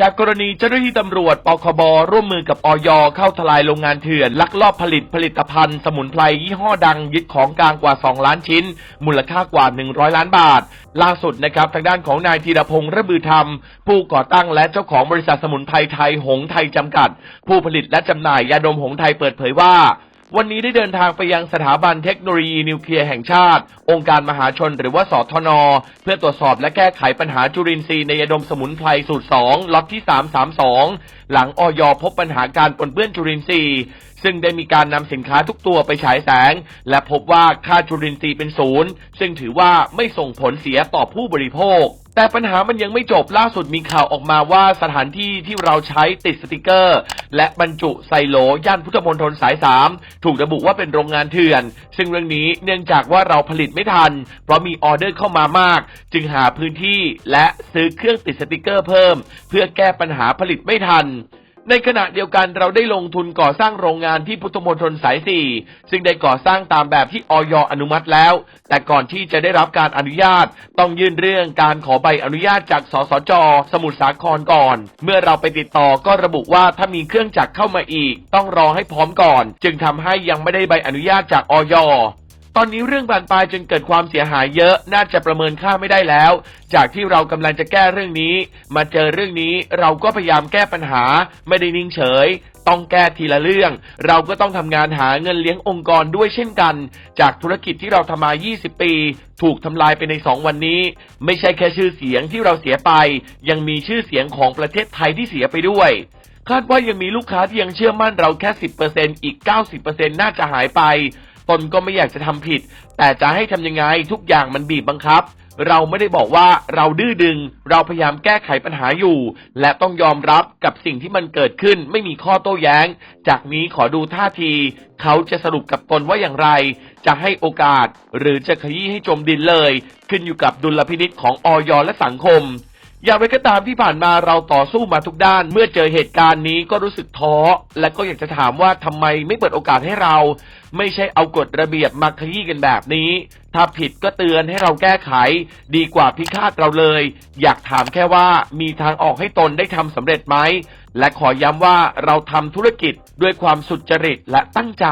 จากกรณีเจ้าหน้าที่ตำรวจปคบร่วมมือกับออย เข้าทลายโรงงานเถื่อน ลักลอบผลิตผลิตภัณฑ์ สมุนไพรยี่ห้อดังยึดของกลางกว่า 2 ล้านชิ้น มูลค่ากว่า 100 ล้านบาท ล่าสุดนะครับ ทางด้านของนายธีรพงษ์ระบือธรรม ผู้ก่อตั้งและเจ้าของบริษัทสมุนไพรไทยหงไทยจำกัด ผู้ผลิตและจำหน่ายยาดมหงไทยเปิดเผยว่า วันนี้ได้เดินทางไปยังสถาบันเทคโนโลยีนิวเคลียร์แห่งชาติ องค์การมหาชนหรือว่าสทน เพื่อตรวจสอบและแก้ไขปัญหาจุลินทรีย์ในยาดมสมุนไพรสูตร 2ล็อตที่ 332 หลังออยพบปัญหาการปนเปื้อนจุลินทรีย์ซึ่งได้มีการนำสินค้าทุกตัวไปฉายแสง และพบว่าค่าจุลินทรีย์เป็นศูนย์ซึ่งถือว่าไม่ส่งผลเสียต่อผู้บริโภค แต่ปัญหามันยังไม่จบล่าสุดมีข่าวออกมาว่าสถานที่ที่เราใช้ติดสติกเกอร์ และบรรจุไส่โหลย่านพุทธมณฑลสาย3ถูกระบุว่าเป็นโรงงานเถื่อน ซึ่งเรื่องนี้เนื่องจากว่าเราผลิตไม่ทัน เพราะมีออเดอร์เข้ามามาก จึงหาพื้นที่และซื้อเครื่องติดสติกเกอร์เพิ่ม เพื่อแก้ปัญหาผลิตไม่ทัน ในขณะเดียวกันเราได้ลงทุนก่อสร้างโรงงานที่พุทธมณฑลสาย4ซึ่งได้ก่อสร้างตามแบบที่ออยอนุมัติแล้ว แต่ก่อนที่จะได้รับการอนุญาต ต้องยื่นเรื่องการขอใบอนุญาตจากสสจ สมุทรสาครก่อน เมื่อเราไปติดต่อก็ระบุว่าถ้ามีเครื่องจักรเข้ามาอีก ต้องรอให้พร้อมก่อน จึงทำให้ยังไม่ได้ใบอนุญาตจากออย ตอนนี้เรื่องบานปลายจนเกิดความเสียหายเยอะน่าจะประเมินค่าไม่ได้แล้ว จากที่เรากำลังจะแก้เรื่องนี้ มาเจอเรื่องนี้เราก็พยายามแก้ปัญหา ไม่ได้นิ่งเฉย ต้องแก้ทีละเรื่อง เราก็ต้องทำงานหาเงินเลี้ยงองค์กรด้วยเช่นกัน จากธุรกิจที่เราทำมา 20 ปี ถูกทำลายไปใน 2 วันนี้ ไม่ใช่แค่ชื่อเสียงที่เราเสียไป ยังมีชื่อเสียงของประเทศไทยที่เสียไปด้วยคาดว่ายังมีลูกค้าที่ยังเชื่อมั่นเราแค่ 10%อีก 90%น่าจะหายไป ตนก็ไม่อยากจะทำผิด แต่จะให้ทำยังไงทุกอย่างมันบีบบังคับ เราไม่ได้บอกว่าเราดื้อดึง เราพยายามแก้ไขปัญหาอยู่ และต้องยอมรับกับสิ่งที่มันเกิดขึ้นไม่มีข้อโต้แย้ง จากนี้ขอดูท่าที เขาจะสรุปกับตนว่าอย่างไร จะให้โอกาส หรือจะขยี้ให้จมดินเลย ขึ้นอยู่กับดุลพินิษของออยและสังคม อย่างไรก็ตามที่ผ่านมาเราต่อสู้มาทุกด้าน เมื่อเจอเหตุการณ์นี้ก็รู้สึกท้อ และก็อยากจะถามว่าทำไมไม่เปิดโอกาสให้เรา ไม่ใช่เอากฎระเบียบมาขยี้กันแบบนี้ ถ้าผิดก็เตือนให้เราแก้ไข ดีกว่าพิฆาตเราเลย อยากถามแค่ว่ามีทางออกให้ตนได้ทำสำเร็จไหมและขอย้ำว่าเราทำธุรกิจด้วยความสุจริตและตั้งใจ